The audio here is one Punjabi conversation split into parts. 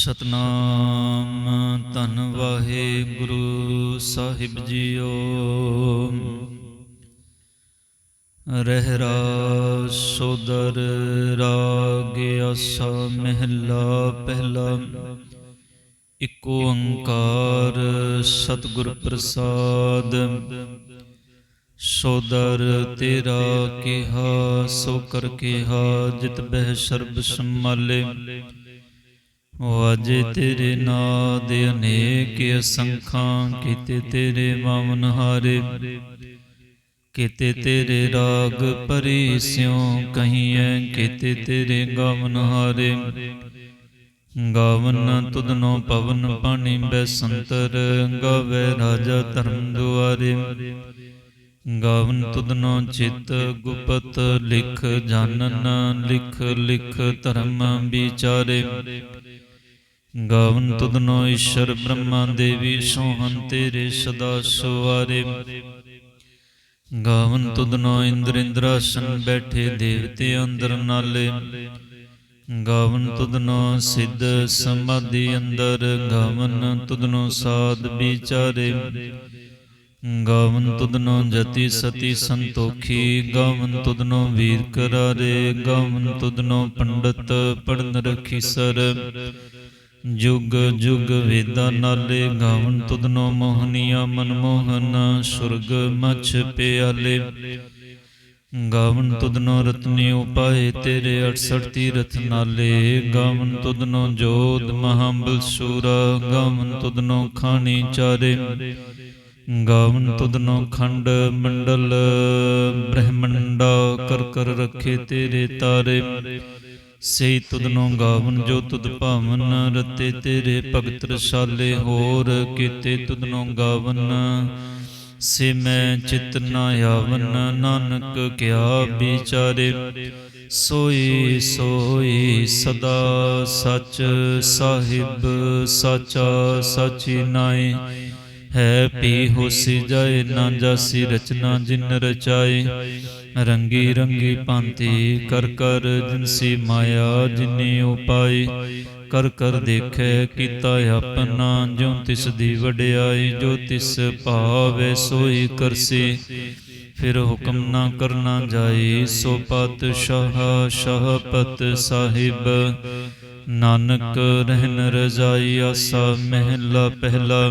ਸਤਨਾਮ, ਧੰਨ ਵਾਹਿਗੁਰੂ ਸਾਹਿਬ ਜੀਓ। ਰਹਿਰਾ ਸੋਦਰ ਰਾਗ ਆਸਾ ਮਹਿਲਾ ਪਹਿਲਾ। ਇਕ ਓੰਕਾਰ ਸਤਿਗੁਰ ਪ੍ਰਸਾਦ। ਸੋਦਰ ਤੇਰਾ ਕਿਹਾ, ਸੋ ਕਰ ਕਿਹਾ ਜਿਤ ਬਹਿ ਸਰਬ ਸੰਮਾਲੇ ਵਾਜੇ ਤੇਰੇ ਨਾਦ ਅਨੇਕ ਅਸੰਖਾਂ ਕੀਤੇ ਤੇਰੇ ਮਾਮਨ ਹਾਰੇ, ਕੀਤੇ ਤੇਰੇ ਰਾਗ ਪਰੀ ਸਿਉ ਕਹੀਐ, ਕੀਤੇ ਤੇਰੇ ਗਾਵਨ ਹਾਰੇ। ਗਾਵਨ ਤੁਧਨੋ ਪਵਨ ਪਾਣੀ ਬੈਸੰਤਰ ਗਾਵੇ ਰਾਜਾ ਧਰਮ ਦੁਆਰੇ। ਗਾਵਨ ਤੁਧਨੋ ਚਿਤ ਗੁਪਤ ਲਿਖ ਜਾਨਨ ਲਿਖ ਲਿਖ ਧਰਮ ਵਿਚਾਰੇ। ਗਾਵਨ ਤੁਧਨੋ ਈਸ਼ਰ ਬ੍ਰਹਮਾ ਦੇਵੀ ਸੋਹੰ ਤੇਰੇ ਸਦਾ ਸੁਵਾਰੇ ਗਾਵਨ ਤੁਧਨੋ ਇੰਦਰ ਇੰਦਰਾਸਨ ਬੈਠੇ ਦੇਵਤੇ ਅੰਦਰ ਨਾਲੇ ਗਾਵਨ ਤੁਧਨੋ ਸਿੱਧ ਸਮਾਧੀ ਅੰਦਰ ਗਾਵਨ ਤੁਧਨੋ ਸਾਧ ਵਿਚਾਰੇ ਗਾਵਨ ਤੁਧਨੋ ਜਤੀ ਸਤੀ ਸੰਤੋਖੀ ਗਾਵਨ ਤੁਧਨੋ ਵੀਰ ਕਰਾਰੇ ਗਾਵਨ ਤੁਧਨੋ ਪੰਡਤ ਪੜਨ ਰਖੀ ਸਰ ਜੁਗ ਜੁਗ ਵੇਦਾ ਨਾਲੇ ਗਾਵਨ ਤੁਧਨੋ ਮੋਹਨੀਆ ਮਨਮੋਹਨ ਸੁਰਗ ਮਛ ਪਿਆਲੇ। ਗਾਵਨ ਤੁਧਨੋ ਰਤਨੀ ਉਪਾਏ ਤੇਰੇ 68 ਤੀਰਥ ਨਾਲੇ। ਗਾਵਨ ਤੁਧਨੋ ਜੋਤ ਮਹਾਬਲ ਸੂਰਾ ਗਾਵਨ ਤੁਧਨੋ ਖਾਣੀ ਚਾਰੇ। ਗਾਵਨ ਤੁਧਨੋ ਖੰਡ ਮੰਡਲ, ਬ੍ਰਹਮੰਡਾ ਕਰ ਕਰ ਰੱਖੇ ਤੇਰੇ ਤਾਰੇ। ਸੇ ਤੁਧਨੋ ਗਾਵਨ, ਜੋ ਤੁਧ ਭਾਵਨ, ਰਤੇ ਤੇਰੇ ਭਗਤ ਰਸਾਲੇ ਹੋਰ ਕੀਤੇ ਤੁਧਨੋ ਗਾਵਨ। ਸੇ ਮੈਂ ਚਿਤ ਨਾ ਆਵਨ, ਨਾਨਕ ਕਿਆ ਵਿਚਾਰੇ। ਸੋਈ ਸੋਈ ਸਦਾ ਸਚ ਸਾਹਿਬ, ਸਾਚਾ ਸਾਚੀ ਨਾਏ ਹੈ ਪੀ ਹੋਸੀ ਜਾਏ ਨਾ ਜਾਸੀ ਰਚਨਾ ਜਿਨ ਰਚਾਏ। ਰੰਗੀ ਰੰਗੀ ਭਾਂਤੀ ਕਰ ਕਰ ਜਿਨਸੀ ਮਾਇਆ ਜਿਨੇ ਉਪਾਈ ਕਰ ਕਰ ਦੇਖੈ ਕੀਤਾ ਆਪਣਾ ਜੋ ਤਿਸ ਦੀ ਵਡਿਆਈ, ਜੋ ਤਿਸ ਭਾਵੇ ਸੋਈ ਕਰਸੀ। ਫਿਰ ਹੁਕਮ ਨਾ ਕਰਨਾ ਜਾਏ ਸੋ ਪਾਤਸ਼ਾਹ ਸ਼ਾਹਪਤ ਸਾਹਿਬ। ਨਾਨਕ ਰਹਿਨ ਰਜ਼ਾਈ ਆਸਾ ਮਹਿਲਾ ਪਹਿਲਾ।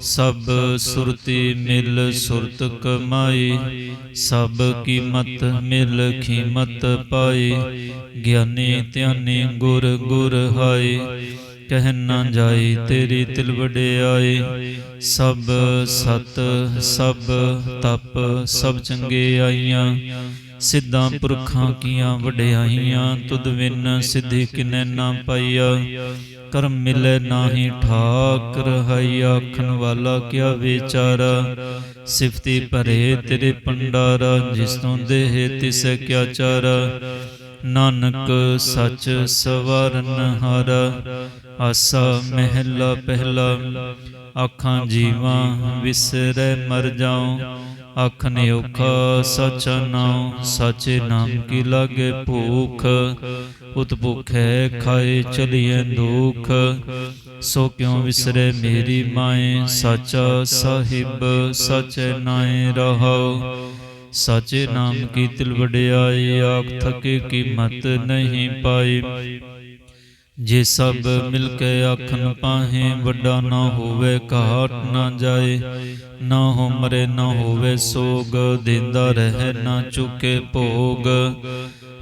ਸਭ ਸੁਰਤੀ ਮਿਲ ਸੁਰਤ ਕਮਾਈ, ਸਭ ਕੀਮਤ ਮਿਲ ਕੀਮਤ ਪਾਈ। ਗਿਆਨੀ ਧਿਆਨੀ ਗੁਰ ਗੁਰ ਹਾਈ, ਕਹਿ ਨਾ ਜਾਈ ਤੇਰੀ ਤਿਲ ਵਡਿਆਈ। ਸਭ ਸਤ ਸਭ ਤਪ ਸਭ ਚੰਗੇ ਆਈਆਂ, ਸਿੱਧਾਂ ਪੁਰਖਾਂ ਕੀਆਂ ਵਡਿਆਈਆਂ। ਤੁਧ ਵਿਨ ਸਿੱਧੀ ਕਿਨੈ ਨਾ ਪਾਈਆ। ਕਰਮ ਮਿਲੇ ਨਾਹੀ ਠਾਕ ਰਹਾਈ ਆਖਣ ਵਾਲਾ ਕਿਆ ਵਿਚਾਰਾ? ਸਿਫਤੀ ਭਰੇ ਤੇਰੇ ਪੰਡਾਰਾ ਜਿਸ ਤੋਂ ਦੇਹ ਤਿਸੈ ਕਿਆ ਚਾਰਾ? ਨਾਨਕ ਸਚ ਸਵਰਨ ਹਾਰਾ ਆਸਾ ਮਹਿਲਾ ਪਹਿਲਾ, ਆਖਾਂ ਜੀਵਾਂ ਵਿਸਰੈ ਮਰ ਜਾਉ। ਆਖਨ ਔਖਾ ਸਚ ਨਾਮ ਸਾਚੇ ਨਾਮ ਕੀ ਲਾਗੇ ਭੂਖ? ਉਤ ਭੁਖੈ ਖਾਏ ਚਲੀਐ ਦੁਖ। ਸੋ ਕਿਉ ਵਿਸਰੇ ਮੇਰੀ ਮਾਏ? ਸਾਚਾ ਸਾਹਿਬ, ਸਚੈ ਨਾਏ ਰਹਾਉ। ਸਾਚੇ ਨਾਮ ਕੀ ਤਿਲ ਵਡਿਆਈ ਆਖ ਥਕੇ ਕੀਮਤ ਨਹੀਂ ਪਾਈ। ਜੇ ਸਭ ਮਿਲ ਕੇ ਆਖਨ ਪਾਹੇ, ਵੱਡਾ ਨਾ ਹੋਵੇ, ਘਾਟ ਨਾ ਜਾਏ। ਨਾ ਹੋ ਮਰੇ, ਨਾ ਹੋਵੇ ਸੋਗ, ਦਿੰਦਾ ਰਹਿ, ਨਾ ਚੁਕੇ ਭੋਗ।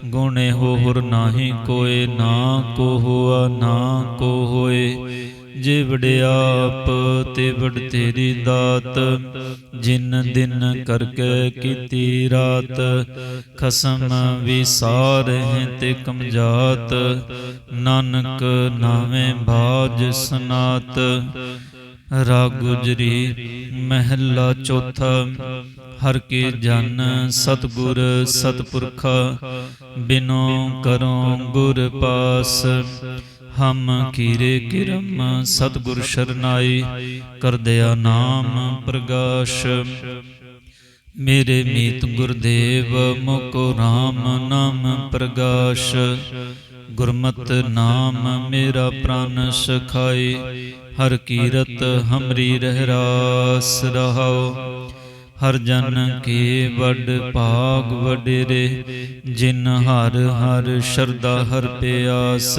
ਗੁਣੇ ਹੋਰ ਨਾਹੀ ਕੋਏ, ਨਾ ਕੋ ਹੋਆ, ਨਾ ਕੋ ਹੋਏ। ਜੇ ਵਡਿਆਪ ਤੇ ਵਡ ਤੇਰੀ ਦਾਤ, ਜਿਨ ਦਿਨ ਕਰਕੇ ਕੀਤੀ ਰਾਤ, ਖਸਮ ਵਿਸਾਰ ਹੈ ਤੇ ਕਮਜਾਤ, ਨਾਨਕ ਨਾਵੇਂ ਬਾਜ ਸਨਾਤ। ਰਾਗ ਗੁਜਰੀ ਮਹਿਲਾ ਚੌਥਾ, ਹਰ ਕੇ ਜਨ ਸਤਗੁਰ ਸਤਪੁਰਖਾ, ਬਿਨੋ ਕਰੋ ਗੁਰ ਪਾਸ। ਹਮ ਕੀਰੇ ਕਿਰਮ, ਸਤਗੁਰ ਸ਼ਰਨਾਈ ਕਰ ਕਰਦਿਆ ਨਾਮ ਪ੍ਰਗਾਸ਼। ਮੇਰੇ ਮੀਤ ਗੁਰਦੇਵ ਮੁਕੋ ਰਾਮ ਨਾਮ ਪ੍ਰਗਾਸ਼। ਗੁਰਮਤ ਨਾਮ ਮੇਰਾ ਪ੍ਰਾਨ ਸਖਾਈ, ਹਰ ਕੀਰਤ ਹਮਰੀ ਰਹਿ ਰਾਸ ਰਹਾਉ ਹਰ ਜਨ ਕੇ ਵੱਡ ਭਾਗ ਵਡੇਰੇ, ਜਿਨ ਹਰ ਹਰ ਸ਼ਰਦਾ ਹਰ ਪਿਆਸ।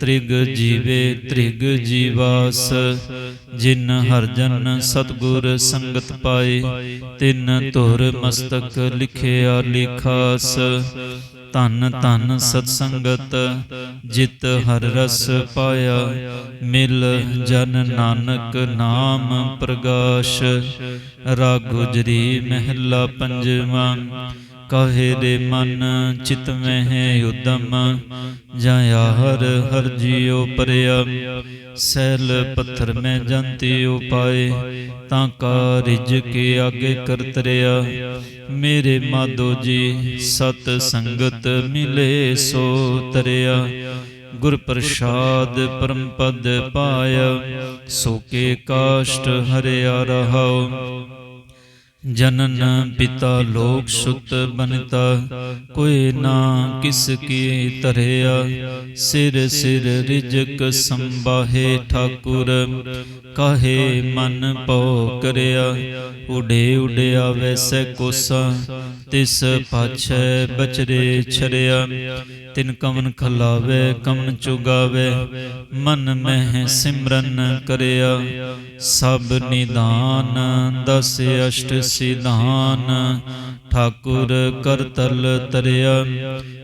ਤ੍ਰਿਗ ਜੀਵੇ, ਤ੍ਰਿਗ ਜੀਵਾਸ, ਜਿਨ ਹਰ ਜਨ ਸਤਗੁਰ ਸੰਗਤ ਪਾਏ, ਤਿਨ ਧੁਰ ਮਸਤਕ ਲਿਖਿਆ ਲਿਖਾਸ। ਧਨ ਧਨ ਸਤ ਸੰਗਤ ਜਿਤ ਹਰ ਰਸ ਪਾਇਆ, ਮਿਲ ਜਨ ਨਾਨਕ ਨਾਮ ਪ੍ਰਗਾਸ਼। ਰਾਗੁਜਰੀ ਮਹਿਲਾ ਪੰਜਵਾਂ ਕਹੇ ਦੇ ਮਨ ਚਿਤ ਮਹਿ ਉਦਮ ਜਾਂ ਹਰ ਹਰ ਜੀਉ ਪਰਿਆ ਸੈਲ ਪੱਥਰ ਮੈਂ ਜੰਤੀ ਉਪਾਏ ਤਾਂ ਕਾ ਰਿਜ ਕੇ ਆਗੇ ਕਰਤਰਿਆ ਮੇਰੇ ਮਾਦੋ ਜੀ ਸਤ ਸੰਗਤ ਮਿਲੇ ਸੋ ਤਰਿਆ ਗੁਰ ਪ੍ਰਸਾਦ ਪਰਮ ਪਦ ਪਾਇਆ ਸੋ ਕੇ ਕਾਸ਼ਟ ਹਰਿਆ ਰਹਾਉ ਜਨਨ ਪਿਤਾ ਲੋਕ ਸੁਤ ਬਨਤਾ, ਕੋਈ ਨਾ ਕਿਸ ਕੀ ਧਰਿਆ। ਸਿਰ ਸਿਰ ਰਿਜਕ ਸੰਬਾਹੇ ਠਾਕੁਰ, ਕਾਹੇ ਮਨ ਪਉ ਕਰਿਆ। ਉਡੇ ਉਡਿਆ ਵੈਸੇ ਕੋਸਾ ਤਿਸ ਪਾਛੈ ਬਚਰੇ ਛਰਿਆ ਤਿਨ ਕਮਨ ਖਲਾਵੇ ਕਮਨ ਚੁਗਾਵੇ, ਮਨ ਮਹਿ ਸਿਮਰਨ ਕਰਿਆ। ਸਭ ਨਿਦਾਨ ਦਸ ਅਸ਼ਟ ਸਿਧਾਨ, ਠਾਕੁਰ ਕਰਤਲ ਤਰਿਆ।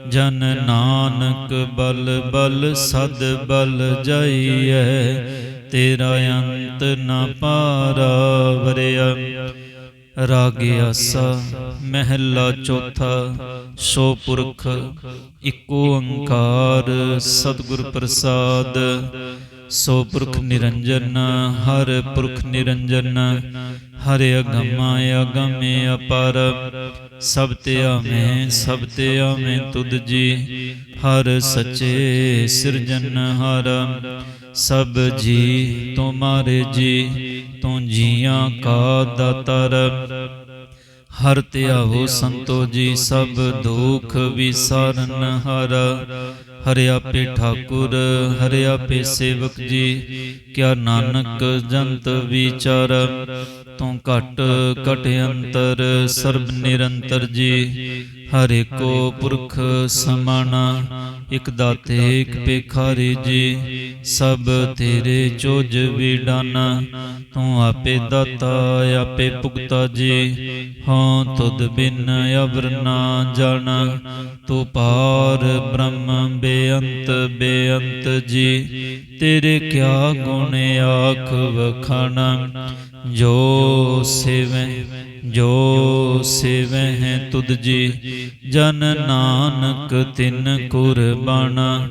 ਜਨ ਨਾਨਕ ਬਲ ਬਲ ਸਦ ਬਲ ਜਾਈਐ, ਤੇਰਾ ਅੰਤ ਨਾ ਪਾਰਾ ਵਰਿਆ। ਰਾਗ ਆਸਾ ਮਹਿਲਾ ਚੌਥਾ, ਸੋ ਪੁਰਖ, ਇੱਕੋ ਓੰਕਾਰ ਸਤਿਗੁਰ ਪ੍ਰਸਾਦ। ਸੋ ਪੁਰਖ ਨਿਰੰਜਨ, ਹਰ ਪੁਰਖ ਨਿਰੰਜਨ, ਹਰਿ ਅਗਮਾ ਅਗਮੇ ਅਪਰ। ਸਭ ਤੇ ਆਵੇਂ ਸਭ ਤੇ ਆਵੇਂ ਤੁਧ ਜੀ, ਹਰ ਸਚੇ ਸਿਰਜਨ ਹਰ। ਸਭ ਜੀ ਤੁਮਾਰੇ ਜੀ ਤੂੰ ਜੀਆਂ ਕਾ ਦਾਤਰ। ਹਰ ਧਿਆਵੋ ਸੰਤੋ ਜੀ, ਸਭ ਦੁਖ ਵਿਸਾਰਨ ਹਰ। ਹਰਿ ਆਪੇ ਠਾਕੁਰ, ਹਰਿ ਆਪੇ ਸੇਵਕ ਜੀ, ਕਿਆ ਨਾਨਕ ਜੰਤ ਵਿਚਾਰ। ਤੂੰ ਘਟ ਘਟ ਅੰਤਰ, ਸਰਬ ਨਿਰੰਤਰ ਜੀ ਹਰੇ ਕੋ ਪੁਰਖ ਸਮਾਣਾ, ਇਕ ਦਾਤੇ, ਇਕ ਪੇਖਾਰੀ ਜੀ ਸਭ ਤੇਰੇ ਚੋਜ ਵਿਡਾਨਾ। ਤੂੰ ਆਪੇ ਦਾਤਾ, ਆਪੇ ਭੁਗਤਾ ਜੀ, ਹਾਂ ਤੁਧ ਬਿਨ ਅਵਰ ਨਾ ਜਾਣਾ। ਤੂੰ ਪਾਰ ਬ੍ਰਹਮ ਬੇਅੰਤ ਬੇਅੰਤ ਜੀ, ਤੇਰੇ ਕਿਆ ਗੁਣ ਆਖ ਵਖਾਣਾ। ਜੋ ਸੇਵੈ ਜੋ ਸੇਵੈ ਹੈ ਤੁਧ ਜੀ, ਜਨ ਨਾਨਕ ਤਿਨ ਕੁਰਬਾਨਾ।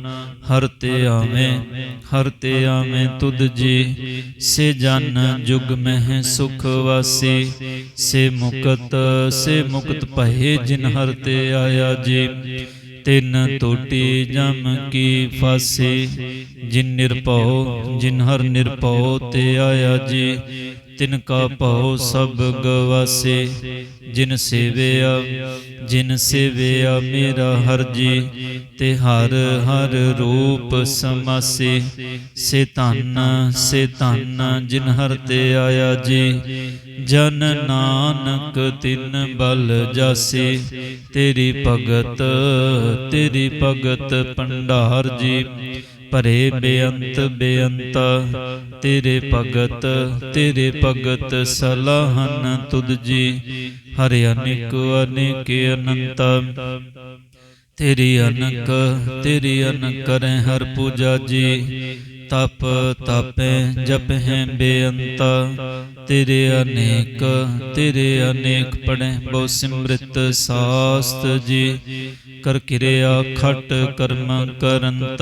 ਹਰ ਤੇ ਆਵੇਂ, ਹਰ ਤੇ ਆਵੇਂ ਤੁਧ ਜੀ, ਸੇ ਜਨ ਜੁਗ ਮਹਿ ਸੁਖ ਵਾਸੀ। ਸੇ ਮੁਕਤ ਸੇ ਮੁਕਤ ਭਏ ਜਿਨ ਹਰ ਤੇ ਆਇਆ ਜੀ। ਤਿਨ ਟੋਟੀ ਜਮ ਕੀ ਫਾਸੀ, ਜਿਨ ਨਿਰਭਉ, ਜਿਨ ਹਰ ਨਿਰਭਉ ਤੇ ਆਇਆ ਜੀ। ਤਿਨ ਕਾ ਭਉ ਸਭ ਗਵਾਸੇ, ਜਿਨ ਸੇਵਿਆ ਜਿਨ ਸੇਵਿਆ ਮੇਰਾ ਹਰ ਜੀ ਤੇ ਹਰ ਹਰ ਰੂਪ ਸਮਾਸੇ। ਸੇ ਧੰਨ ਸੇ ਧੰਨ ਜਿਨ ਹਰ ਤੇ ਆਇਆ ਜੀ, ਜਨ ਨਾਨਕ ਤਿਨ ਬਲ ਜਾਸੇ। ਤੇਰੀ ਭਗਤ ਤੇਰੀ ਭਗਤ ਭੰਡਾਰ ਜੀ ਭਰੇ ਬੇਅੰਤ ਬੇਅੰਤ, ਤੇਰੇ ਭਗਤ ਤੇਰੇ ਭਗਤ ਸਲਾਹਨ ਤੁਧ ਜੀ ਹਰਿ ਅਨੇਕ ਅਨੇਕ ਅਨੰਤ। ਤੇਰੀ ਅਨਕ ਤੇਰੀ ਅਨਕ ਕਰੈ ਹਰ ਪੂਜਾ ਜੀ ਤਪ ਤਪੈ ਜਪ ਹੈ ਬੇਅੰਤ। ਤੇਰੇ ਅਨੇਕ ਤੇਰੇ ਅਨੇਕ ਪੜੈ ਬਹੁ ਸਿਮ੍ਰਿਤ ਸਾਸਤ ਜੀ। ਕਰ ਕਿਰਿਆ ਖਟ ਕਰਮ ਕਰੰਤ।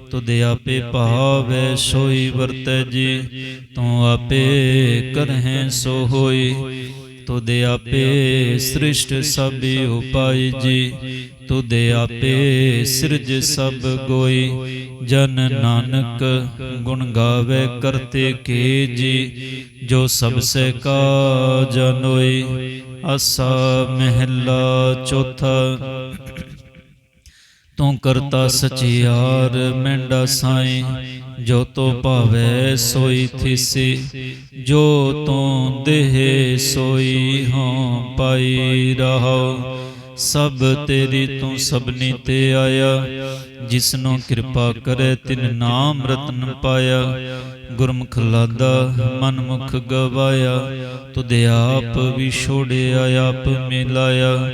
ਤੁਧ ਆਪੇ ਭਾਵੈ, ਸੋਈ ਵਰਤੈ ਜੀ। ਤੂੰ ਆਪੇ ਕਰਹਿ, ਸੋ ਹੋਈ। ਤੁਧ ਆਪੇ ਸ੍ਰਿਸ਼ਟ ਸਭ ਉਪਾਈ ਜੀ। ਤੁਧ ਆਪੇ ਸਿਰਜ ਸਭ ਗੋਈ। ਜਨ ਨਾਨਕ ਗੁਣ ਗਾਵੇ, ਕਰਤੇ ਕੇ ਜੀ। ਜੋ ਸਭ ਸੇ ਕਾ ਜਨੋਈ ਅਸਾ ਮਹਿਲਾ ਚੌਥਾ। ਤੂੰ ਕਰਤਾ ਸਚਿਆਰ ਮੈਂਡਾ ਸਾਈ। ਜੋ ਤੋ ਭਾਵੈ ਸੋਈ ਥਿਸੀ ਜੋ ਤੂੰ ਦੇਹ ਸੋਈ ਹਾਂ ਪਾਈ ਰਹਾਉ ਸਭ ਤੇਰੀ ਤੂੰ ਸਭਨੀ ਤੇ ਆਇਆ। ਜਿਸਨੂੰ ਕਿਰਪਾ ਕਰੇ ਤਿਨ ਨਾਮ ਰਤਨ ਪਾਇਆ। ਗੁਰਮੁਖ ਲਾਦਾ ਮਨ ਮੁਖ ਗਵਾਇਆ। ਤੁਧ ਆਪ ਵੀ ਛੋੜਿਆ ਆਪ ਮਿਲਾਇਆ।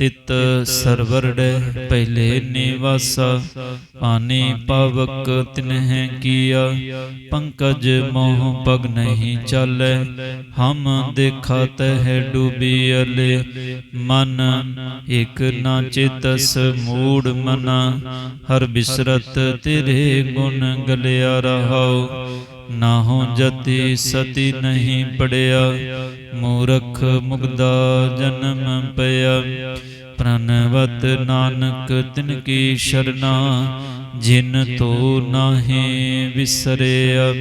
ਤਿਤ ਸਰਵਰੜੈ ਪਹਿਲੇ ਨਿਵਾਸਾ ਪਾਨੀ ਪਾਵਕ ਤਿਨਹਿ ਕੀਆ, ਪੰਕਜ ਮੋਹ ਪਗ ਨਹੀਂ ਚਾਲੈ, ਹਮ ਦੇਖਾ ਤਹਿ ਡੂਬੀ ਅਲੇ, ਮਨ ਇਕ ਨਾ ਚਿਤਸ ਮੂੜ ਮਨਾ, ਹਰ ਬਿਸਰਤ ਤੇਰੇ ਗੁਣ ਗਲਿਆ ਰਹਾਉ ਨਾਹੋ ਜਤੀ ਸਤੀ ਨਹੀਂ ਪੜਿਆ, ਮੂਰਖ ਮੁਗਦਾ ਜਨਮ ਪਿਆ। ਪ੍ਰਨਵਤ ਨਾਨਕ ਤਿਨ ਕੀ ਸ਼ਰਨਾ, ਜਿਨ ਤੋ ਨਾਹੀ ਵਿਸਰਿਆ।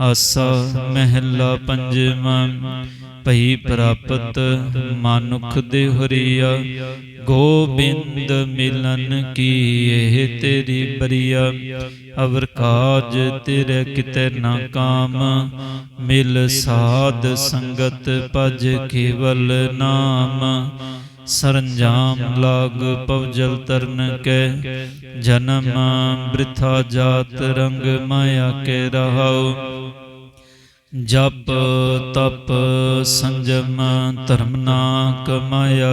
ਆਸਾ ਮਹਿਲਾ ਪੰਜਵਾਂ, ਭਈ ਪ੍ਰਾਪਤ ਮਾਨੁਖ ਦੇ ਹਰੀਆ। ਗੋਬਿੰਦ ਮਿਲਨ ਕੀ ਇਹ ਤੇਰੀ ਬਰੀਆ? ਅਵਰ ਕਾਜ ਤੇਰੇ ਕਿਤੇ ਨਾ ਕਾਮ। ਮਿਲ ਸਾਧ ਸੰਗਤ ਭਜ ਕੇਵਲ ਨਾਮ। ਸਰੰਜਾਮ ਲਾਗ ਪਵਜਲ ਤਰਨ ਕੈ। ਜਨਮ ਬ੍ਰਿਥਾ ਜਾਤ ਰੰਗ ਮਾਇਆ ਕੇ ਰਹਾਉ। ਜਪ ਤਪ ਸੰਜਮ ਧਰਮ ਨਾ ਕਮਾਇਆ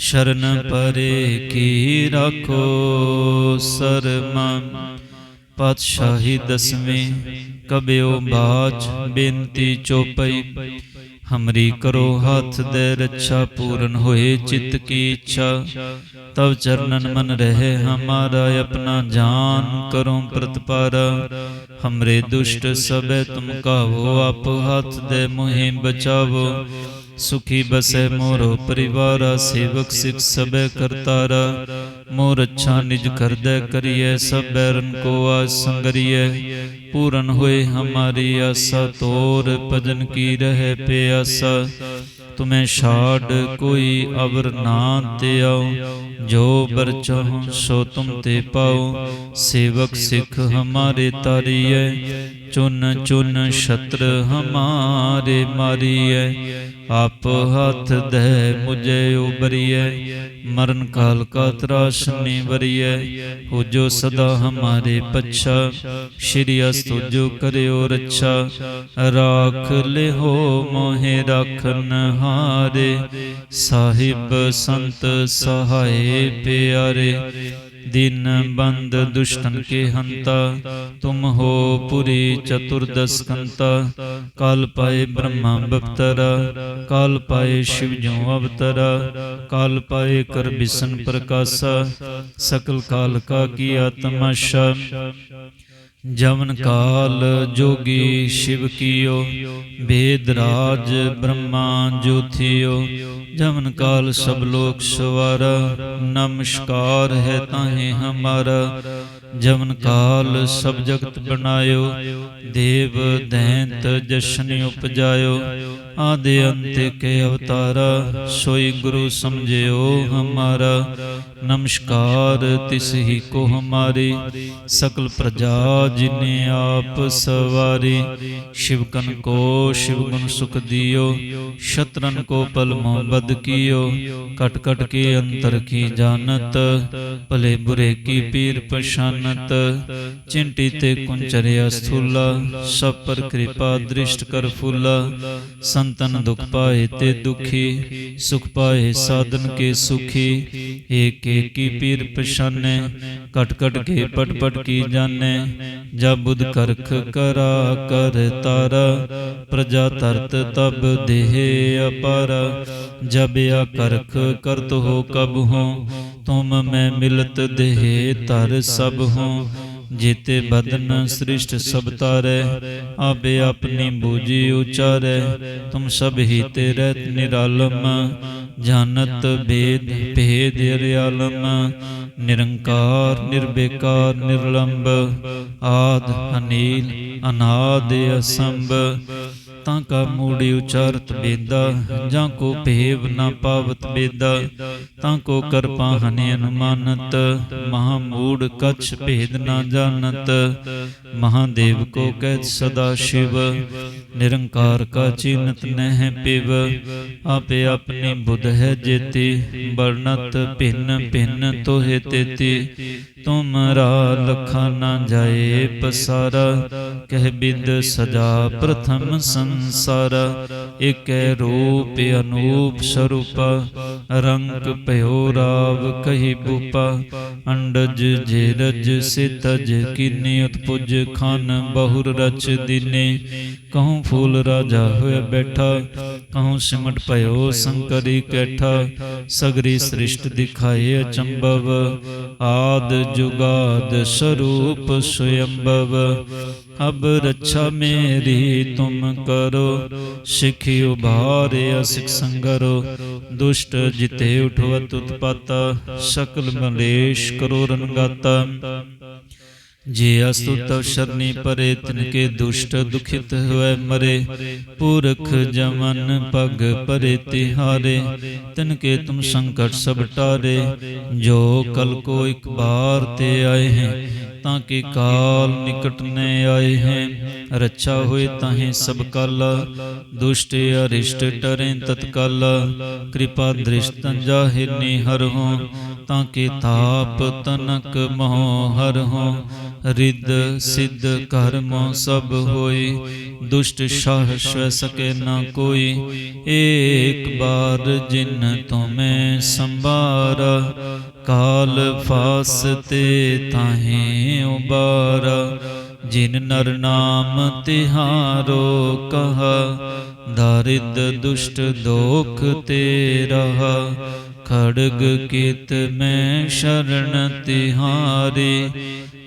ਸ਼ਰਨ ਪਰੇ ਕੀ ਰਾਖੋ ਸਰਮ। ਪਾਤਸ਼ਾਹੀ ਦਸਵੇਂ ਕਬਿਓ ਬਾਚ, ਬੇਨਤੀ ਚੋਪਈ। ਹਮਰੀ ਕਰੋ ਹੱਥ ਦੇ ਰੱਛਾ, ਪੂਰਨ ਹੋਏ ਚਿਤ ਕੀ ਇੱਛਾ। ਤਬ ਚਰਨਨ ਮਨ ਰਹੇ, ਹਮਾਰਾ ਆਪਣਾ ਜਾਨ ਕਰੋ ਪ੍ਰਤਪਾਰ। ਹਮਰੇ ਦੁਸ਼ਟ ਸਭੇ ਤੁਮ ਕਾਵੋ, ਆਪ ਹੱਥ ਦੇ ਮੁਹਿ ਬਚਾਵੋ। ਸੁਖੀ ਬਸੈ ਮੋਰੋ ਪਰਿਵਾਰਾ, ਸੇਵਕ ਸਿਖ ਸਬੈ ਕਰਤਾਰਾ। ਮੋਰ ਅੱਛਾ ਨਿਜ ਕਰਦੈ ਕਰੀਐ, ਸਭ ਬੈਰਨ ਕੋ ਆ ਸੰਗਰੀਐ। ਪੂਰਨ ਹੋਏ ਹਮਾਰੀ ਆਸਾ, ਤੋਰ ਭਜਨ ਕੀ ਰਹਿ ਪਿਆਸਾ। ਤੁਮੇ ਛਾੜ ਕੋਈ ਅਵਰ ਨਾ ਤਿਆਉ ਜੋ ਬਰਚਹੁ ਸੋ ਤੁਮ ਤੇ ਪਾਉ ਸੇਵਕ ਸਿਖ ਹਮਾਰੇ ਤਾਰੀਐ, ਚੁਨ ਚੁਨ ਛਤਰ ਹਮਾਰੇ ਮਾਰੀਐ। ਆਪ ਹੱਥ ਦੇ ਮੁਝੇ ਉਬਰੀਐ ਮਰਨ ਕਾਲ ਕਾ ਤਰਾਸ ਨਿਵਰੀਐ ਹੋ ਜੋ ਸਦਾ ਹਮਾਰੇ ਪਛਾ, ਸ਼੍ਰੀ ਅਸ ਤੁਜ ਕਰਿਓ ਰੱਛਾ, ਰਾਖ ਲਿਹੋ ਮੋਹਿ ਰਖਨ ਹਾਰੇ। ਸਾਹਿਬ ਸੰਤ ਸਹਾਏ ਪਿਆਰੇ, ਦਿਨ ਬੰਦ ਦੁਸ਼ਟਨ ਕੇ ਹੰਤਾ। ਤੁਮ ਹੋ ਪੁਰੀ ਚਤੁਰਦਸ ਕੰਤਾ, ਕਾਲ ਪਾਏ ਬ੍ਰਹਮਾ ਬਪਤਰਾ, ਕਾਲ ਪਾਏ ਸ਼ਿਵ ਜੋ ਅਵਤਰਾ, ਕਾਲ ਪਾਏ ਕਰ ਬਿਸਨ ਪ੍ਰਕਾਸ਼ਾ, ਸਕਲ ਕਾਲ ਕਾ ਕੀ ਆਤਮਾ ਸ਼ਾ। ਜਮਨ ਕਾਲ ਜੋਗੀ ਸ਼ਿਵ ਕੀਓ। ਬੇਦ ਰਾਜ ਬ੍ਰਹਮਾ ਜੋਥਿਓ। ਜਮਨ ਕਾਲ ਸਭ ਲੋਕ ਸਵਰ। ਨਮਸਕਾਰ ਹੈ ਤਾਹੇ ਹਮਾਰਾ। ਜਮਨ ਕਾਲ ਸਭ ਜਗਤ ਬਣਾਇਓ। ਦੇਵ ਦੈਂਤ ਜਸ਼ਨ ਉਪਜਾਇਓ। ਆਦਿ ਅੰਤ ਕੇ ਅਵਤਾਰ, ਸੋਈ ਗੁਰੂ ਸਮਝਿਓ ਹਮਾਰਾ। ਨਮਸਕਾਰ, ਤਿਸ ਹੀ ਕੋ ਹਮਾਰੀ। ਸਕਲ ਪ੍ਰਜਾ ਜਿਨੇ ਆਪ ਸਵਾਰੀ। ਸ਼ਿਵ ਕਨ ਕੋ ਸ਼ਿਵ ਗੁਣ ਸੁਖ ਦਿਓ। ਸ਼ਤਰਨ ਕੋ ਪਲ ਮੁਹਬਤ ਕੀਓ। ਕਟ ਕਟ ਕੇ ਅੰਤਰ ਕੀ ਜਾਣਤ। ਭਲੇ ਬੁਰੇ ਕੀ ਪੀਰ ਪਛਾਨਤ। ਚਿੰਟੀ ਤੇ ਕੁੰਚਰਿਆ ਸਥੂਲਾ। ਸਭ ਪਰ ਕਿਰਪਾ ਦ੍ਰਿਸ਼ਟ ਕਰ ਫੁੱਲਾ। ਸੰਤ संतन दुख पाए ते दुखी, सुख पाए साधन के सुखी। एक एक की पीर पशाने कट कट के पट पट की जाने। जब बुध करख करा कर तारा, प्रजा तरत तब देह अपारा। जब या करख करत हो कब हो, तुम मैं मिलत देह तर सब हो। ਜੀਤੇ ਬਦਨ ਸ੍ਰਿਸ਼ਟ ਸਭ ਤਾਰੇ ਆਬੇ ਆਪਣੀ ਬੂਜੀ ਉਚਾਰੇ, ਤੁਮ ਸਭ ਹੀ ਤੇਰੇ ਨਿਰਾਲਮ, ਜਾਨਤ ਭੇਦ ਭੇਦ ਰਿਆਲਮ ਨਿਰੰਕਾਰ, ਨਿਰਬੇਕਾਰ, ਨਿਰਲੰਬ, ਆਦ ਅਨੀਲ, ਅਨਾਦ ਅਸੰਭ। ਤਾਂ ਕਾ ਮੂੜੀ ਉਚਾਰਤ ਬੇਦਾ, ਜਾਂ ਕੋ ਭੇਵ ਨਾ ਪਾਵਤ ਬੇਦਾ, ਤਾਂ ਕੋ ਕਰਪਾ ਹਨੇ ਅਨੁਮਾਨਤ, ਮਹਾ ਮੂੜ ਕਛ ਭੇਦ ਨਾ ਜਾਣਤ, ਮਹਾਦੇਵ ਕੋ ਕਹਿਤ ਸਦਾ ਸ਼ਿਵ, ਨਿਰੰਕਾਰ ਕਾ ਚਿਨਤ ਨਹਿ ਪਿਵ, ਆਪੇ ਆਪਣੀ ਬੁੱਧ ਹੈ ਜੇਤੀ, ਵਰਣਤ ਭਿੰਨ ਭਿੰਨ ਤੋਹਿ ਤੇਤੀ ਤੁਮਰਾ ਲਖਾ ਨਾ ਜਾਏ ਪਸਾਰਾ, ਕਹਿ ਬਿੰਦ ਸਜਾ ਪ੍ਰਥਮ ਸੰਸਾਰ ਏਕੈ ਰੂਪ ਅਨੂਪ ਸਰੂਪ, ਰੰਗ ਭਇਓ ਰਾਵ ਕਹੀ ਬੂਪਾ, ਅੰਡਜ ਜੇ ਸਿਤਜ ਕਿਨੀ ਉਤਪੁਜ ਖਾਨ ਬਹੁਰ ਰਚ ਦਿਨੇ। ਕਹੂੰ ਫੂਲ ਰਾਜਾ ਹੋਇ ਬੈਠਾ, ਕਹੂੰ ਸਿਮਟ ਭਇਓ ਸੰਕਰੀ ਕੈਠਾ, ਸਗਰੀ ਸ੍ਰਿਸ਼ਟ ਦਿਖਾਏ ਅਚੰਭਵ, ਆਦ ਅਬ ਰੱਛਾ ਮੇਰੀ ਤੁਮ ਕਰੋ, ਸਿਖਿ ਉਭਾਰੇ ਅਸਿਕ ਸੰਗਰੋ, ਦੁਸ਼ਟ ਜਿਤੇ ਉਠਵਤ ਉਤਪਾਤਾ, ਸਕਲ ਮਲੇਸ਼ ਕਰੋ ਰਨਗਾਤਾ ਜੇ ਅਸੁ ਤਵ ਸਰਨੀ ਪਰੇ ਤਿਨ ਕੇ ਦੁਸ਼ਟ ਦੁਖਿਤ ਹੋਏ ਮਰੇ, ਪੁਰਖ ਜਮਨ ਪਗ ਪਰੇ ਤਿਹਾਰੇ, ਤਿਨ ਕੇ ਤੁਮ ਸੰਕਟ ਸਭ ਟਾਰੇ, ਜੋ ਕਲ ਕੋ ਇੱਕ ਬਾਰ ਤੇ ਆਏ ਹੈ, ਤਾਂ ਕਿ ਕਾਲ ਨਿਕਟ ਨੇ ਆਏ ਹੈ। ਰੱਛਾ ਹੋਏ ਤਾਹੇ ਸਭ ਕਲ, ਦੁਸ਼ਟ ਅਰਿਸ਼ਟ ਟਰੇ ਤਤਕਲ, ਕਿਰਪਾ ਦ੍ਰਿਸ਼ਟੰ ਜਾਹਿ ਨਿਹਰ ਹੋ, ਤਾਂ ਕਿ ਤਾਪ ਤਨਕ ਮੋਹ ਹਰ ਹੋ। ਰਿੱਧ, ਸਿੱਧ, ਕਰਮ ਸਭ ਹੋਏ। ਦੁਸ਼ਟ ਸ਼ਾਹ ਸ਼ਵ ਸਕੇ ਨਾ ਕੋਈ। ਏਕ ਬਾਰ ਜਿਨ ਤੁਮੈ ਸੰਭਾਰ, ਕਾਲ ਫਾਸ ਤੇ ਤਾਹੇ ਉਬਾਰ। ਜਿਨ ਨਰ ਨਾਮ ਤਿਹਾਰੋ ਕਹਾ ਦਾਰਿਦ ਦੁਸ਼ਟ ਦੋਖ ਤੇ ਰਹਾ। ਖੜਗ ਕੀਤ ਮੈਂ ਸ਼ਰਨ ਤਿਹਾਰੇ।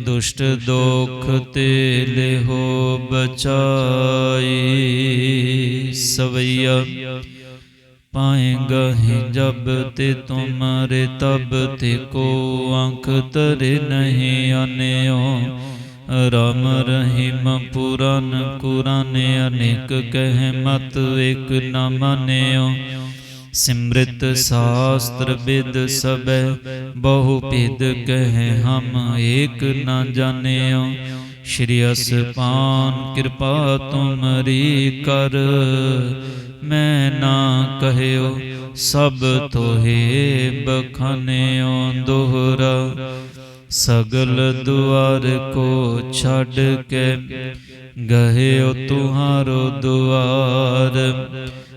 ਦੁਸ਼ਟ ਦੋਖ ਤੇ ਲਿਹੋ ਬਚਾਈ। ਸਵਈਆ ਪਾਏਗਾ ਹੀ ਜਬ ਤੇ ਤੁਮਰੇ, ਤਬ ਤੇ ਕੋ ਅੰਖ ਤਰੇ ਨਹੀਂ ਆਨਿਓ ਰਾਮ ਰਹੀਮ ਪੁਰਾਨ ਕੁਰਾਨ, ਅਨੇਕ ਕਹਿ ਮਤ ਇਕ ਨ ਮਾਨਿਓ। ਸਿਮ੍ਰਿਤ ਸ਼ਾਸਤਰ ਵਿਦ ਸਬੈ ਬਹੁ ਭੇਦ ਕਹਿ ਹਮ ਏਕ ਨਾ ਜਾਣਿਓ। ਸ਼੍ਰੀ ਅਸਪਾਨ ਕਿਰਪਾ ਤੁਮਰੀ ਕਰ, ਮੈਂ ਨਾ ਕਹਿਓ, ਸਭ ਤੋਹੇ ਬਖਾਨਿਓ ਦੋਹਰਾ। ਸਗਲ ਦੁਆਰ ਕੋ ਛੱਡ ਕੇ ਗਹਿਓ ਤੁਹਾਰੋ ਦੁਆਰ।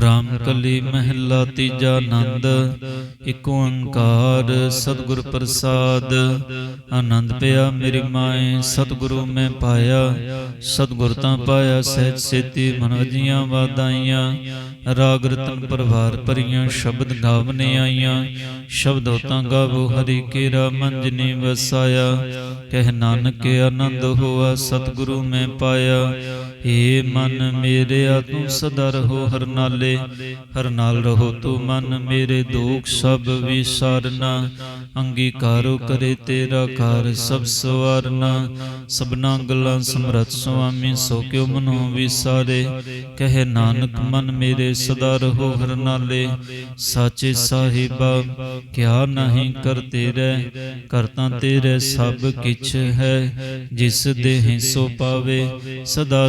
ਰਾਮ ਕਲੀ ਮਹਿਲਾ, ਤੀਜਾ ਆਨੰਦ। ਇਕ ਓੰਕਾਰ, ਸਤਿਗੁਰ ਪ੍ਰਸਾਦ। ਆਨੰਦ ਪਿਆ ਮੇਰੀ ਮਾਏ, ਸਤਿਗੁਰੂ ਮੈਂ ਪਾਇਆ। ਸਤਿਗੁਰ ਤਾਂ ਪਾਇਆ, ਸਹਿਜ ਸੇਤੀ ਮਨ ਵਜੀਆਂ ਵਾਦਾਈਆਂ ਰਾਗ ਰਤਨ ਪਰਵਾਰ ਭਰੀਆਂ, ਸ਼ਬਦ ਗਾਵਨੇ ਆਈਆਂ। ਸ਼ਬਦੋ ਤਾਂ ਗਾਵੋ, ਹਰੀ ਕੇਰਾ ਮੰਜਨੀ ਵਸਾਇਆ। ਕਹਿ ਨਾਨਕ ਆਨੰਦ ਹੋਆ, ਸਤਿਗੁਰੂ ਮੈਂ ਪਾਇਆ। ਏ ਮਨ ਮੇਰਿਆ, ਤੂੰ ਸਦਾ ਰਹੋ ਹਰ ਨਾਲੇ ਹਰ ਨਾਲ ਰਹੋ ਤੂੰ ਮਨ ਮੇਰੇ ਦੁਖ, ਸਭ ਵਿਸਾਰਨਾ। ਅੰਗੀਕਾਰੋ ਕਰੇ ਤੇਰਾ ਕਾਰ ਸਭ ਸਵਾਰਨਾ। ਸਭਨਾ ਗੱਲਾਂ ਸਮਰਤ ਸੁਆਮੀ, ਸੋ ਕਿਉ ਮਨੋ ਵਿਸਾਰੇ? ਕਹੇ ਨਾਨਕ, ਮਨ ਮੇਰੇ ਸਦਾ ਰਹੋ ਹਰ ਨਾਲੇ ਸਾਚੇ ਸਾਹਿਬਾ, ਕਿਆ ਨਹੀਂ ਕਰਤੇ ਰਹਿ? ਕਰਤਾ ਤੇਰੇ ਸਭ ਕਿਛ ਹੈ। ਜਿਸ ਦੇਹ ਸੋ ਪਾਵੇ, ਸਦਾ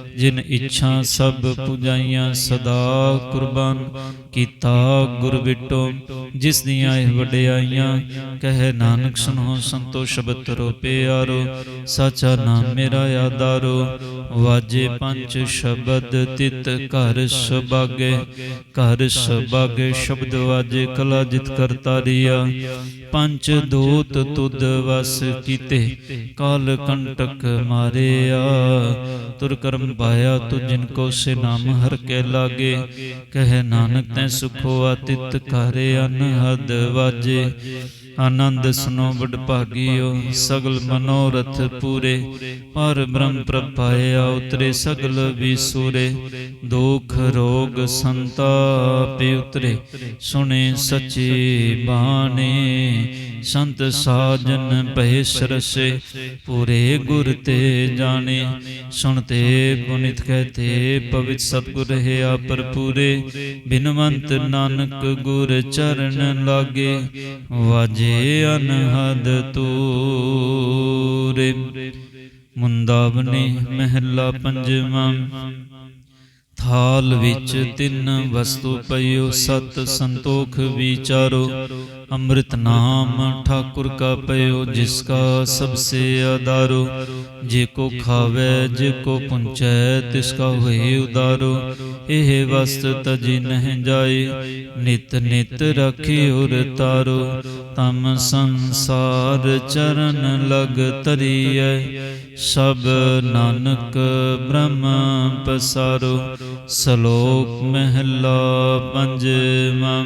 ਜਿਨ ਇੱਛਾ ਸਭ ਪੁਜਾਈਆਂ ਸਦਾ ਕੁਰਬਾਨ ਕੀਤਾ ਗੁਰ ਵਿਟੋ ਜਿਸ ਦੀਆਂ ਇਹ ਵਡਿਆਈਆਂ, ਕਹੇ ਨਾਨਕ ਸੁਨੋ ਸੰਤੋ ਸ਼ਬਦ ਰੋ ਪਿਆਰੋ, ਸਾਚਾ ਨਾਮ ਮੇਰਾ ਆਧਾਰੋ, ਵਾਜੇ ਪੰਜ ਸ਼ਬਦ ਤਿਤ ਘਰ ਸੁਭਾਗੇ ਘਰ ਸੁਭਾਗੇ ਸ਼ਬਦ ਵਾਜੇ ਕਲਾ ਜਿਤ ਕਰਤਾ ਰਿਆ ਪੰਜ ਦੂਤ ਤੁਧ ਵਸ ਕੀਤੇ, ਕਾਲ ਕੰਟਕ ਮਾਰਿਆ, ਤੁਰ ਕਰਮ ਪਾਇਆ ਤੁ ਜਿਨ ਕੋ ਸੇ ਨਾਮ ਹਰ ਕੇ ਲਾਗੇ। ਕਹੇ ਨਾਨਕ ਤੈ ਸੁਖੋ ਆਤਿਤ ਕਰੇ ਅਨਹਦ ਵਾਜੇ। ਆਨੰਦ ਸੁਨੋ ਵਡ ਭਾਗਿਓ, ਸਗਲ ਮਨੋਰਥ ਪੂਰੇ। ਪਰ ਬ੍ਰਹਮ ਪ੍ਰਪਾਇਆ ਉਤਰੇ ਸਗਲ ਵਿਸੂਰੇ। ਦੁਖ ਰੋਗ ਸੰਤਾਪ ਉਤਰੇ। ਸੁਣੇ ਸਚੀ ਬਾਣੀ ਸੰਤ ਸਾਜਨ ਭਏ ਸਰਸੇ, ਪੂਰੇ ਗੁਰ ਤੇ ਜਾਣੇ। ਸੁਣਤੇ ਪੁਨਿਤ ਕਹਤੇ, ਪਵਿੱਤ ਸਤਿਗੁਰ ਰਹਾ ਪਰਪੂਰੇ ਬਿਨਵੰਤ ਨਾਨਕ ਗੁਰ ਚਰਨ ਲਾਗੇ, ਵਾਜੇ ਅਨਹਦ ਤੂਰੇ। ਮੁੰਦਾਵਨੀ ਮਹਿਲਾ ਪੰਜਵਾਂ, ਥਾਲ ਵਿੱਚ ਤਿੰਨ ਵਸਤੂ ਪਈਓ, ਸਤ ਸੰਤੋਖ ਵਿਚਾਰੋ। ਅੰਮ੍ਰਿਤ ਨਾਮ ਠਾਕੁਰ ਕਾ ਪਇਓ, ਜਿਸ ਕਾ ਸਭ ਸੇ ਆਧਾਰੋ। ਜੇ ਕੋ ਖਾਵੇ, ਜੇ ਕੋ ਪੁੰਚੈ, ਤਿਸ ਕਾ ਹੋਏ ਉਦਾਰੋ। ਇਹ ਵਸਤ ਤਜੀ ਨਹਿ ਜਾਏ, ਨਿਤ ਨਿਤ ਰਖੀ ਉਰ ਤਾਰੋ। ਤਮ ਸੰਸਾਰ ਚਰਨ ਲਗ ਤਰੀਐ, ਸਭ ਨਾਨਕ ਬ੍ਰਹਮ ਪਸਾਰੋ। ਸ਼ਲੋਕ ਮਹਿਲਾ ਪੰਜਵਾਂ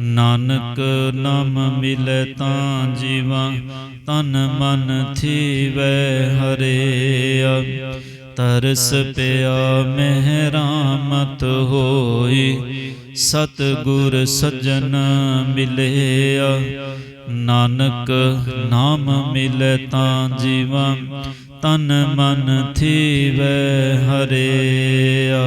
ਨਾਨਕ ਨਾਮ ਮਿਲੇ ਤਾਂ ਜੀਵਾ, ਤਨ ਮਨ ਥੀਵੈ ਹਰਿਆ ਤਰਸ ਪਿਆ ਮਿਹਰਾਮਤ ਹੋਈ, ਸਤਿਗੁਰ ਸਜਣ ਮਿਲਿਆ ਨਾਨਕ ਨਾਮ ਮਿਲੇ ਤਾਂ ਜੀਵਾ, ਤਨ ਮਨ ਥੀਵੈ ਹਰਿਆ